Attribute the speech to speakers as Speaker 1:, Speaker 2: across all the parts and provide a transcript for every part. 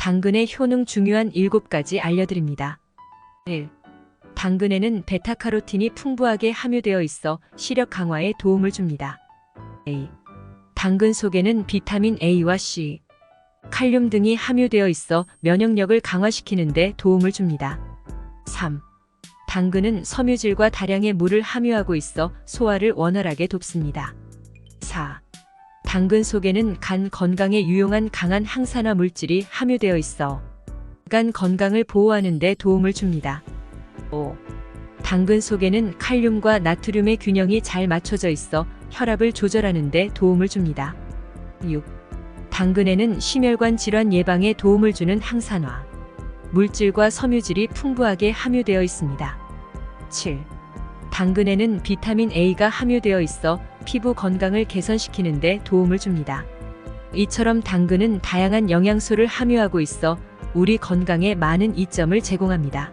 Speaker 1: 당근의 효능 중요한 7가지 알려드립니다. 1. 당근에는 베타카로틴이 풍부하게 함유되어 있어 시력 강화에 도움을 줍니다. A. 당근 속에는 비타민 A와 C, 칼륨 등이 함유되어 있어 면역력을 강화시키는 데 도움을 줍니다. 3. 당근은 섬유질과 다량의 물을 함유하고 있어 소화를 원활하게 돕습니다. 4. 당근 속에는 간 건강에 유용한 강한 항산화 물질이 함유되어 있어 간 건강을 보호하는 데 도움을 줍니다. 5. 당근 속에는 칼륨과 나트륨의 균형이 잘 맞춰져 있어 혈압을 조절하는 데 도움을 줍니다. 6. 당근에는 심혈관 질환 예방에 도움을 주는 항산화, 물질과 섬유질이 풍부하게 함유되어 있습니다. 7. 당근에는 비타민 A가 함유되어 있어 피부 건강을 개선시키는 데 도움을 줍니다. 이처럼 당근은 다양한 영양소를 함유하고 있어 우리 건강에 많은 이점을 제공합니다.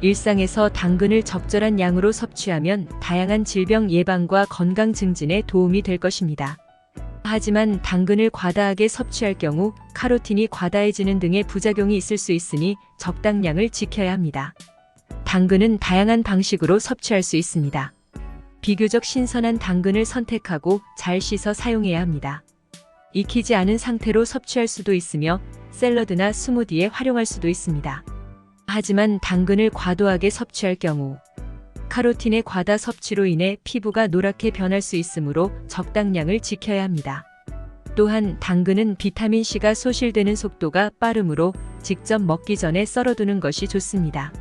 Speaker 1: 일상에서 당근을 적절한 양으로 섭취하면 다양한 질병 예방과 건강 증진에 도움이 될 것입니다. 하지만 당근을 과다하게 섭취할 경우 카로틴이 과다해지는 등의 부작용이 있을 수 있으니 적당량을 지켜야 합니다. 당근은 다양한 방식으로 섭취할 수 있습니다. 비교적 신선한 당근을 선택하고 잘 씻어 사용해야 합니다. 익히지 않은 상태로 섭취할 수도 있으며 샐러드나 스무디에 활용할 수도 있습니다. 하지만 당근을 과도하게 섭취할 경우 카로틴의 과다 섭취로 인해 피부가 노랗게 변할 수 있으므로 적당량을 지켜야 합니다. 또한 당근은 비타민C가 소실되는 속도가 빠르므로 직접 먹기 전에 썰어두는 것이 좋습니다.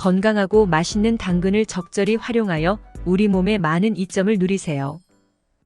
Speaker 1: 건강하고 맛있는 당근을 적절히 활용하여 우리 몸에 많은 이점을 누리세요.